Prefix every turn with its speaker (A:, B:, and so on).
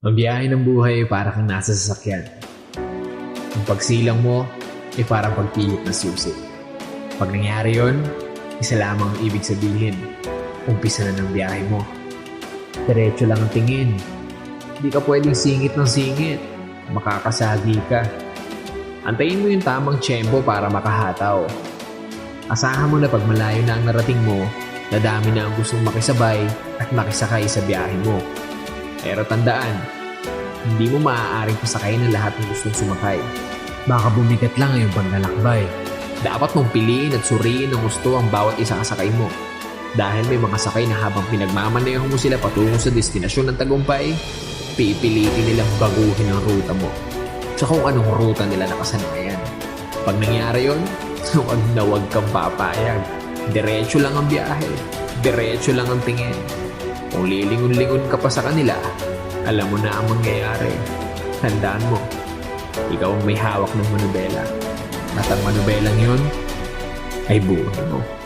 A: Ang biyahe ng buhay ay para kang nasa sasakyan. Ang pagsilang mo ay parang pagpihit ng susi. Pag nangyari yon, isa lamang ang ibig sabihin. Umpisa na ng biyahe mo. Diretso lang ang tingin. Hindi ka pwedeng singit ng singit. Makakasagi ka. Antayin mo yung tamang tiyempo para makahataw. Asahan mo na pag malayo na ang narating mo, dadami na ang gustong makisabay at makisakay sa biyahe mo. Pero tandaan, hindi mo maaaring pasakay ng lahat ng gustong sumakay. Baka bumigat lang ang iyong paglalakbay. Dapat mong piliin at suriin ng gusto ang bawat isa kasakay mo. Dahil may mga sakay na habang pinagmamaneho mo sila patungo sa destinasyon ng tagumpay, pipilitin nilang baguhin ang ruta mo. Sa kung anong ruta nila nakasanayan. Pag nangyari yon, huwag na huwag kang papayag. Diretso lang ang biyahe. Diretso lang ang tingin. Kung lilingon-lingon ka pa sa kanila, alam mo na ang mangyayari. Tandaan mo, ikaw ang may hawak ng manubela. At ang manubelang yun ay buhay mo.